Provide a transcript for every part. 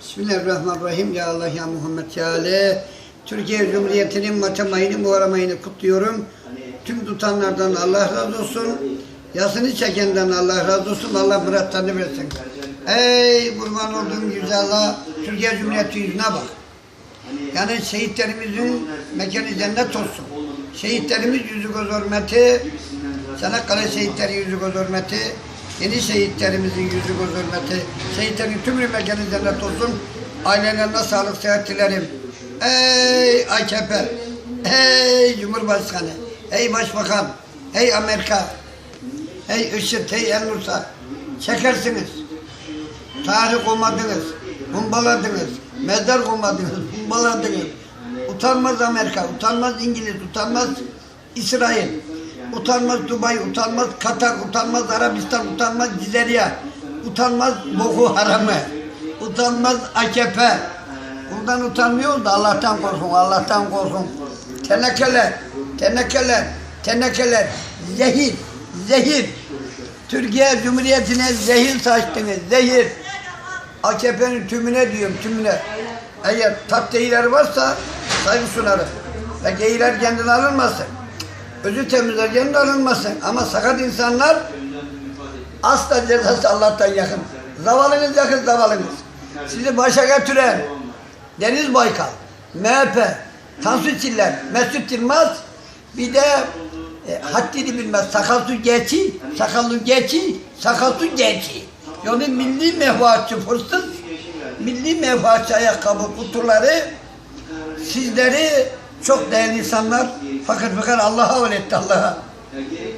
Bismillahirrahmanirrahim. Ya Allah ya Muhammed ya Ali. Türkiye Cumhuriyeti'nin Mart ayını, Muharrem ayını kutluyorum. Tüm tutanlardan Allah razı olsun. Yasını çekenden Allah razı olsun. Allah muratlarını versin. Ey kurban olduğum yüce. Türkiye Cumhuriyeti yüzüne bak. Yani şehitlerimizin mekanı cennet olsun. Şehitlerimiz yüzü göz hürmeti, Çanakkale şehitleri yüzü göz hürmeti, yeni şehitlerimizin yüzü göz hürmeti, şehitlerin tümünü mekanı cennet olsun. Ailelerine sağlık, sıhhat dilerim. Ey AKP, ey Cumhurbaşkanı, ey Başbakan, ey Amerika, ey IŞİD, ey El Nusra, çekersiniz. Tarih olmadınız, humbaladınız, mezar olmadınız, humbaladınız. Utanmaz Amerika, utanmaz İngiliz, utanmaz İsrail, utanmaz Dubai, utanmaz Katar, utanmaz Arabistan, utanmaz Cizeriya, utanmaz Boko Haram'ı, utanmaz AKP. Bundan utanmıyor da Allah'tan korkun, Allah'tan korkun. Tenekeler, tenekeler, tenekeler, zehir, zehir. Türkiye Cumhuriyeti'ne zehir saçtınız, zehir. AKP'nin tümüne diyorum, tümüne. Eğer tat değiller varsa saygı sunarım. Ve geyler kendine alınmasın. Özü temizler kendine alınmasın. Ama sakat insanlar asla cezası Allah'tan yakın. Zavalınız yakın zavalınız. Sizi başa götüren Deniz Baykal, MHP, Tansu Çiller, Mesut Yılmaz bir de e, haddini bilmez. Sakalsu geçi, sakallı geçi, sakalsu geçi. Yani milli menfaatçı fırsat, milli menfaatçı ayakkabı kutuları sizleri çok değerli insanlar fakir fakir Allah'a havale etti Allah'a.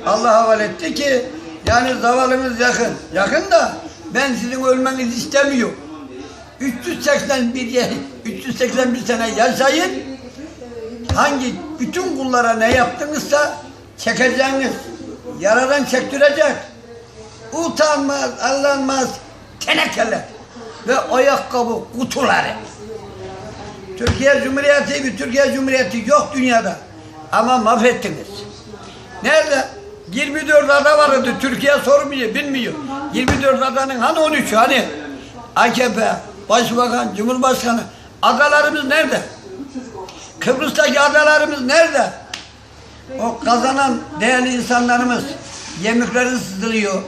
Allah'a havale etti ki yani zavallımız yakın. Yakın da ben sizin ölmenizi istemiyorum. 381 ye- 381 sene yaşayın. Hangi bütün kullara ne yaptınızsa çekeceğiniz. Yaradan çektirecek. Utanmaz, allanmaz tenekeler ve ayakkabı kutuları. Türkiye Cumhuriyeti bir Türkiye Cumhuriyeti yok dünyada. Ama mahvettiniz. Nerede? 24 ada vardı. Türkiye sormuyor, bilmiyor. 24 adanın hani 13 hani? AKP, Başbakan, Cumhurbaşkanı. Adalarımız nerede? Kıbrıs'taki adalarımız nerede? O kazanan değerli insanlarımız yemekleri sızılıyor.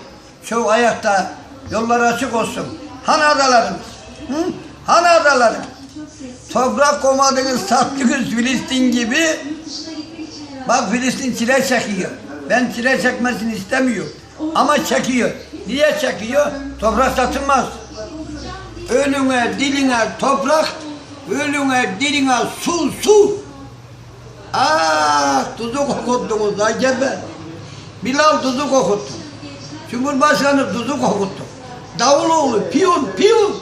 Çoğu ayakta. Yollar açık olsun. Hani adalarımız? Hı? Hani adalarımız? Toprak komadınız, sattınız Filistin gibi. Bak Filistin çile çekiyor. Ben çile çekmesini istemiyorum. Ama çekiyor. Niye çekiyor? Toprak satılmaz. Ölüne, diline toprak, ölüne, diline su, su. Ah, tuzu kokuttunuz acaba. Bilal tuzu kokuttu. Cumhurbaşkanı tuzu kokuttu. Davuloğlu, piyon, piyon.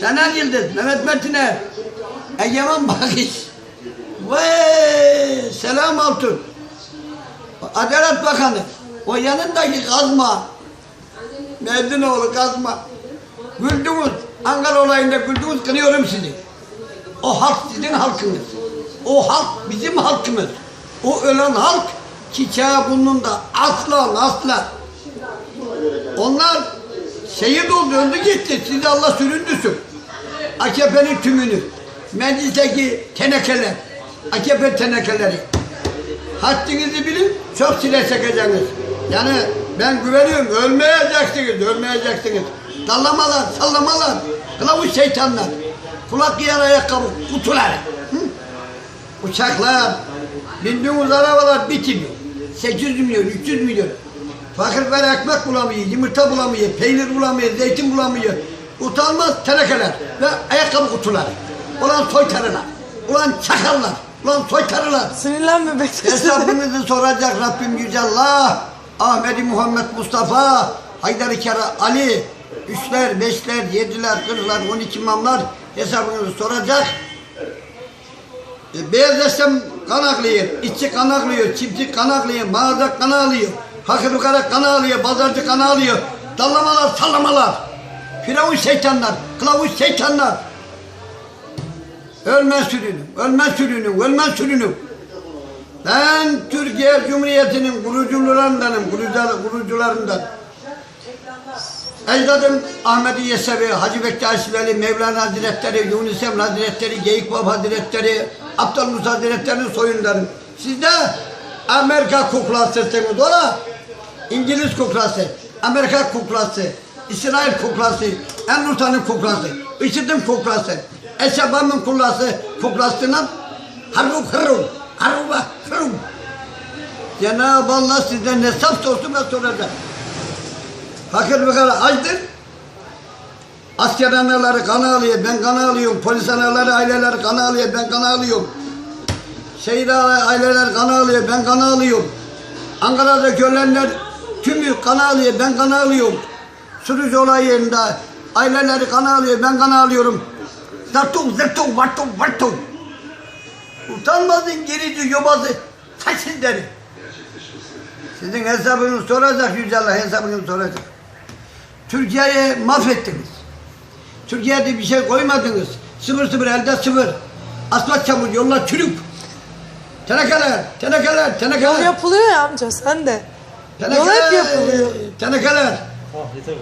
Canan Yıldız, Mehmet Metiner, Egemen Bakış. Vay, Selam Altun. Adalet Bakanı. O yanındaki kazma. Mevdunoğlu kazma. Güldünüz. Ankara olayında güldünüz, kınıyorum sizi. O halk sizin halkınız. O halk bizim halkımız. O ölen halk çiçeği burnunda aslan aslan. Onlar şehit oldu, öldü gitti. Sizi Allah süründüsün. AKP'nin tümünü. Meclisteki tenekeler. AKP tenekeleri. Haddinizi bilin, çok çile çekeceksiniz. Yani ben güveniyorum, ölmeyeceksiniz, ölmeyeceksiniz. Dallamalar, sallamalar, kılavuz şeytanlar, kulak giyen ayakkabı, kutular. Hı? Uçaklar, bindiğiniz arabalar bitmiyor. 800 milyon, 300 milyon. Fakirler ekmek bulamıyor, yumurta bulamıyor, peynir bulamıyor, zeytin bulamıyor. Utanmaz tenekeler ve ayakkabı kutuları. Ulan soytarılar, ulan çakallar, ulan soytarılar. Sinirlenme bekle. Hesabınızı soracak Rabbim Yüce Allah. Ahmedi Muhammed Mustafa, Haydar-ı Kera Ali, üçler, beşler, yediler, kırklar, on iki imamlar hesabınızı soracak. E, beyaz esem kan aklıyor, işçi kan aklıyor, çiftçi kan aklıyor, mağaza kan alıyor, fakir fukara kan alıyor, pazarcı kan alıyor, dallamalar, sallamalar. Firavun şeytanlar, kılavuz şeytanlar. Ölmez sürünüm, ölmez sürünüm, ölmez sürünüm. Ben Türkiye Cumhuriyeti'nin kurucularındanım, kurucular- kurucularından. Ecdadım Ahmet Yesevi, Hacı Bektaş Veli, Mevlana Hazretleri, Yunus Emre Hazretleri, Geyik Baba Hazretleri, Aptal Musa Hazretleri'nin soyundanım. Siz de Amerika kuklasısınız. Ola İngiliz kuklası, Amerika kuklası, İsrail kuklası, Enluta'nın kuklası, IŞİD'in kuklası, Eşebam'ın kuklası, kuklasından harum harum, haruba harum. Cenab-ı Allah sizden hesap sorsun ve soracak. Fakir kadar açtır. Asker anaları kan alıyor, ben kan alıyorum. Polis anaları, aileleri kan alıyor, ben kan alıyorum. Şehit aileler kan alıyor, ben kan alıyorum. Ankara'da görenler tümü kan alıyor, ben kan alıyorum. Sürücü olay yerinde aileleri kan alıyor, ben kan alıyorum. Zırtum, zırtum, vartum, vartum. Utanmadın gerici, yobazı, saçsızları. Sizin hesabınızı soracak Yüce Allah hesabınızı soracak. Türkiye'yi mahvettiniz. Türkiye'de bir şey koymadınız. Sıfır sıfır elde sıfır. Asfalt çamur yollar çürük. Tenekeler, tenekeler, tenekeler. Yol yapılıyor ya amca sen de. Yol hep tenekeler, yapılıyor. Tenekeler. Ah yeter be.